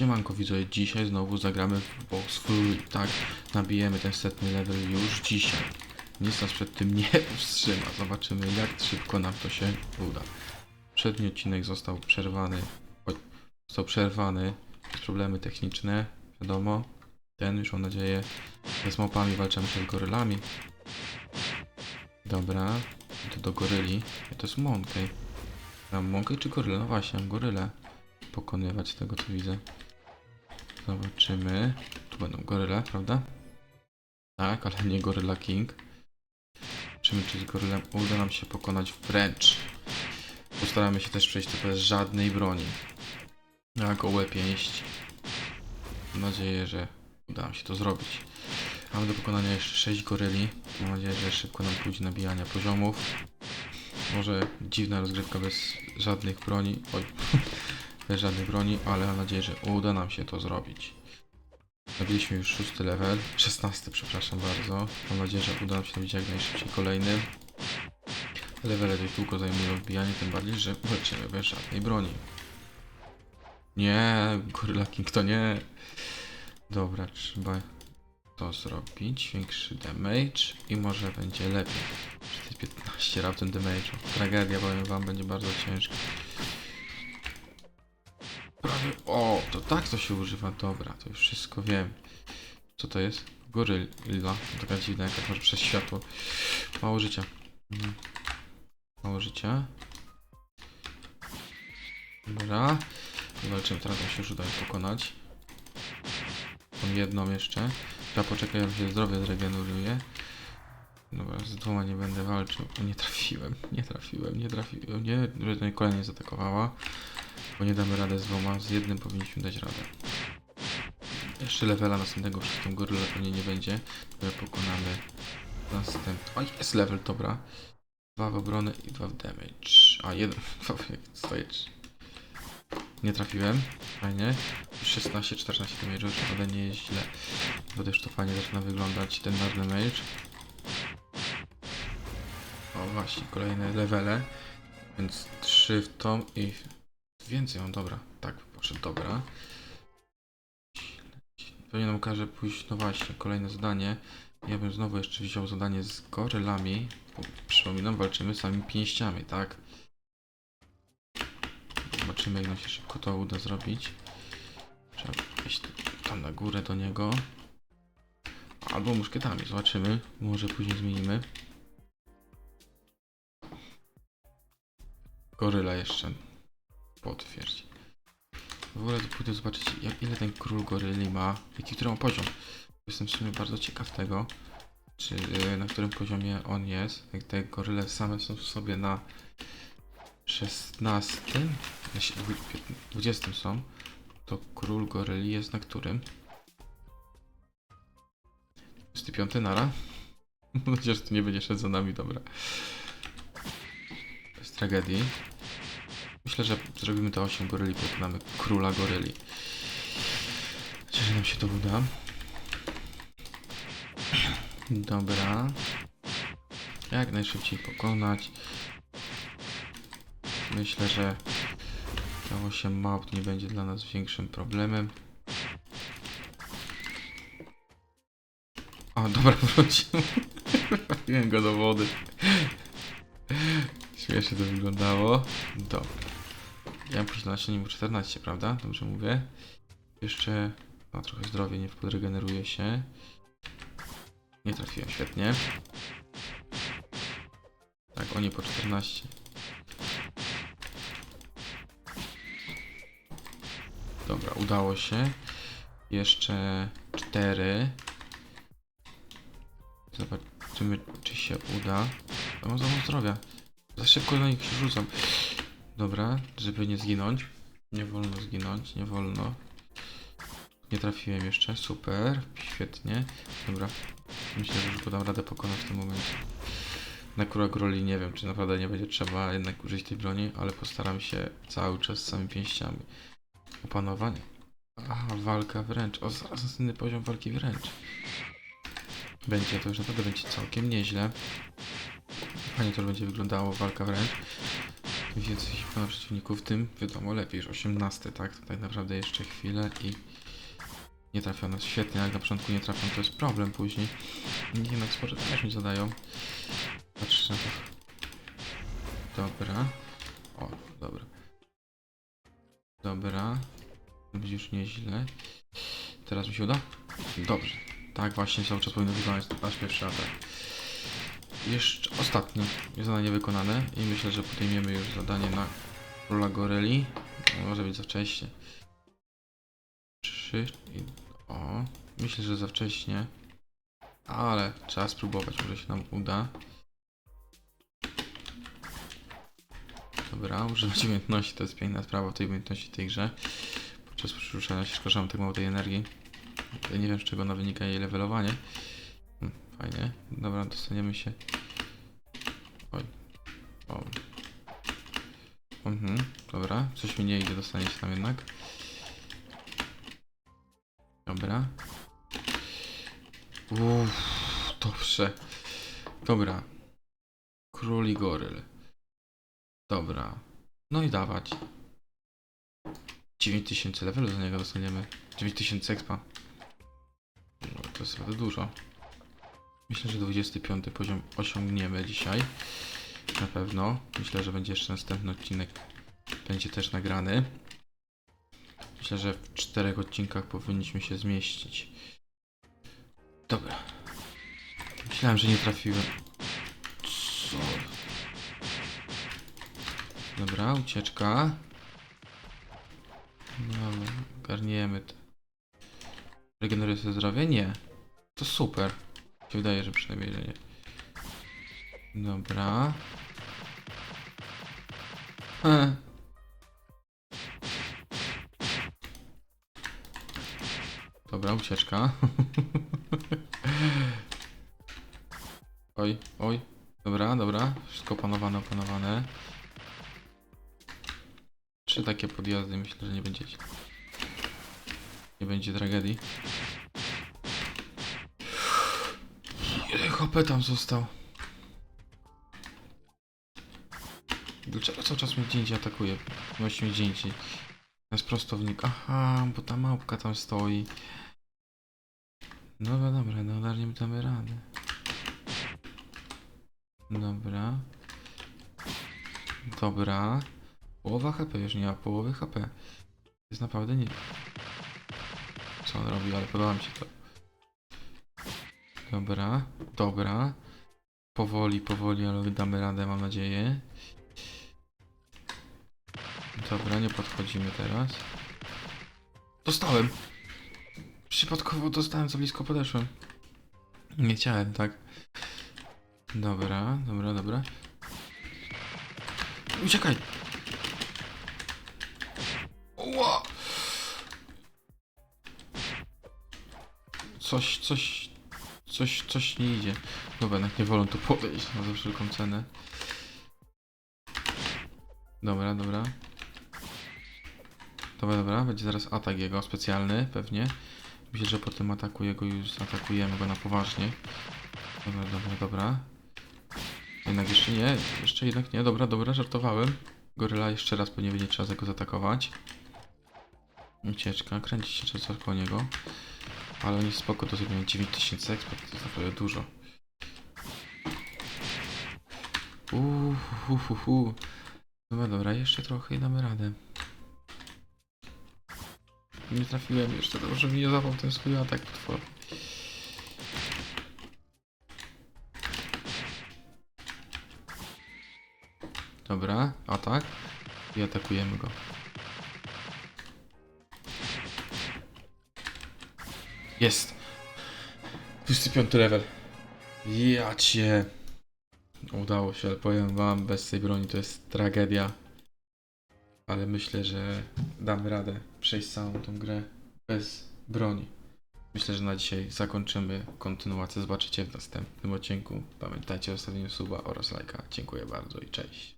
Siemanko widzowie, dzisiaj znowu zagramy w Box Fury. Tak, nabijemy ten setny level już dzisiaj. Nic nas przed tym nie wstrzyma. Zobaczymy jak szybko nam to się uda. Przedni odcinek został przerwany. Został przerwany problemy techniczne, wiadomo. Ten już mam nadzieję. Z mopami walczymy się z gorylami. Dobra, to do goryli. To jest Monkey. Mam Monkey czy gorylę? No właśnie, mam gorylę pokonywać tego co widzę. Zobaczymy. Tu będą goryle, prawda? Tak, ale nie Gorilla King. Zobaczymy, czy z gorylem uda nam się pokonać wręcz. Postaramy się też przejść to bez żadnej broni. Na gołe pięści. Mam nadzieję, że uda nam się to zrobić. Mamy do pokonania jeszcze 6 goryli. Mam nadzieję, że szybko nam pójdzie nabijania poziomów. Może dziwna rozgrywka bez żadnych broni. Oj, bez żadnej broni, ale mam nadzieję, że uda nam się to zrobić. Nabiliśmy już szósty level, 16 przepraszam bardzo. Mam nadzieję, że uda nam się nabić jak najszybciej kolejny. Levele dość długo zajmują wbijanie, tym bardziej, że walczymy bez żadnej broni. Nie, Gorilla King to nie. Dobra, trzeba to zrobić. Większy damage i może będzie lepiej. Czy to jest 15 raptem damage. Tragedia, powiem wam, będzie bardzo ciężka. O, to tak to się używa. Dobra, to już wszystko wiem. Co to jest? Gorylla. Taka dziwna, jakaś może przez światło. Mało życia. Mhm. Mało życia. Dobra. Walczymy, teraz się już udaje pokonać. Tą jedną jeszcze. Trzeba poczekać, aż się zdrowie zregeneruje. Dobra, z dwoma nie będę walczył. O, nie trafiłem, nie trafiłem, nie trafiłem. Nie, mnie kolejnie zaatakowała. Bo nie damy radę z dwoma, z jednym powinniśmy dać radę. Jeszcze levela następnego przez tą gorylę pewnie nie będzie. Dopiero pokonamy następny. O, jest level, dobra. Dwa w obronę i dwa w damage. A, jeden, dwa w. Nie trafiłem, fajnie. 16, 14 damage, ale nie jest źle. Bo już to fajnie zaczyna wyglądać ten damage. O właśnie, kolejne levele. Więc 3 w tą i więcej mam, dobra. Tak, poszedł, dobra. Pewnie nam każe pójść, no właśnie, kolejne zadanie. Ja bym znowu jeszcze wziął zadanie z gorylami. Przypominam, walczymy samymi pięściami, tak? Zobaczymy, jak nam się szybko to uda zrobić. Trzeba iść tam na górę do niego. Albo muszkietami, zobaczymy. Może później zmienimy. Goryla jeszcze potwierdzi. W ogóle pójdę zobaczyć, jak, ile ten król goryli ma, jaki który ma poziom. Jestem w sumie bardzo ciekaw tego, czy y, na którym poziomie on jest. Jak te goryle same są w sobie na 16, na sie- dwu- 20 są, to król goryli jest na którym? 25 nara? Że to nie będzie szedł za nami, dobra. Bez tragedii. Myślę, że zrobimy te 8 goryli, pokonamy króla goryli. Myślę, że nam się to uda. Dobra. Jak najszybciej pokonać. Myślę, że te 8 małp nie będzie dla nas większym problemem. O, dobra, wrócił. Wpakiłem go do wody. Śmiesznie to wyglądało. Dobra. Ja mam posiadanie nim 14, prawda? Dobrze mówię. Jeszcze ma trochę zdrowia, nie podregeneruje się. Nie trafiłem, świetnie. Tak, oni po 14. Dobra, udało się. Jeszcze 4. Zobaczymy, czy się uda. Ja mam zdrowia. Za szybko na nich się rzucam. Dobra, żeby nie zginąć. Nie wolno zginąć, nie wolno. Nie trafiłem jeszcze, super, świetnie. Dobra, myślę, że już go dam radę pokonać w tym momencie. Na króla groli nie wiem, czy naprawdę nie będzie trzeba jednak użyć tej broni, ale postaram się cały czas z samymi pięściami. Opanowanie. Aha, walka wręcz. O, zaraz następny poziom walki wręcz. Będzie, to już naprawdę będzie całkiem nieźle. Fajnie to będzie wyglądało, walka wręcz. więcej na przeciwników, tym wiadomo lepiej, już 18, tak? To tak naprawdę jeszcze chwilę i nie trafiono. Świetnie, jak na początku nie trafią, to jest problem później. Jednak sporo też mi zadają. Patrz na to. Dobra. O, dobra. Dobra. Będzie już nieźle. Teraz mi się uda? Dobrze. Tak właśnie cały czas powinno wyglądać nasz pierwszy atak. Jeszcze ostatnie zadanie wykonane i myślę, że podejmiemy już zadanie na króla goryli. No, może być za wcześnie. Trzy i... O, myślę, że za wcześnie. Ale trzeba spróbować, może się nam uda. Dobra, używać umiejętności to jest piękna sprawa tej umiejętności w tej grze. Podczas przyruszania się mam tak mało tej energii. Nie wiem z czego ona wynika jej levelowanie. Fajnie. Dobra, dostaniemy się. Oj. O. Mhm, dobra. Coś mi nie idzie, dostanie się tam jednak. Dobra. Uff, dobrze. Dobra. Król i goryl. Dobra. No i dawać. 9000 levelu za niego dostaniemy. 9000 expa. No, to jest naprawdę dużo. Myślę, że 25 poziom osiągniemy dzisiaj. Na pewno. Myślę, że będzie jeszcze następny odcinek. Będzie też nagrany. Myślę, że w czterech odcinkach powinniśmy się zmieścić. Dobra. Myślałem, że nie trafiłem. Co? Dobra, ucieczka. No, garniemy to. Regeneruje sobie zdrowie? Nie. To super. Się wydaje, że przynajmniej że nie. Dobra. Dobra, ucieczka. oj, oj. Dobra, dobra. Wszystko opanowane, opanowane. Trzy takie podjazdy, myślę, że nie będzie. Nie będzie tragedii. Ile HP tam został? Dlaczego cały czas indziej atakuje? Gdzie indziej. To jest prostownik. Aha, bo ta małpka tam stoi. Dobra, dobra, no ogarniemy damy radę. Dobra. Dobra. Połowa HP, już nie ma połowy HP. Jest naprawdę nie. Co on robi, ale podoba mi się to. Dobra, dobra. Powoli, powoli, ale damy radę, mam nadzieję. Dobra, nie podchodzimy teraz. Dostałem! Przypadkowo dostałem, za blisko podeszłem. Nie chciałem, tak. Dobra, dobra, dobra. Uciekaj! Ła! Coś, coś, coś, coś nie idzie. Dobra, jednak nie wolę tu podejść no za wszelką cenę. Dobra, dobra. Dobra, dobra, będzie zaraz atak jego specjalny, pewnie. Myślę, że po tym ataku jego już zaatakujemy go na poważnie. Dobra, dobra, dobra. Jednak jeszcze nie, jeszcze jednak nie, dobra, dobra, żartowałem. Goryla jeszcze raz pewnie będzie trzeba go zaatakować. Ucieczka, kręci się czas koło niego. Ale oni spoko to zrobią 9000 ekspert, to jest naprawdę dużo. Uuu, hu, hu, hu. Dobra, dobra, jeszcze trochę i damy radę. Nie trafiłem jeszcze, dobrze mi nie zapał ten swój atak potworny. Dobra, atak. I atakujemy go. Jest. 25 level. Ja cię. Udało się, ale powiem wam, bez tej broni to jest tragedia. Ale myślę, że damy radę przejść całą tą grę bez broni. Myślę, że na dzisiaj zakończymy kontynuację. Zobaczycie w następnym odcinku. Pamiętajcie o zostawieniu suba oraz lajka. Dziękuję bardzo i cześć.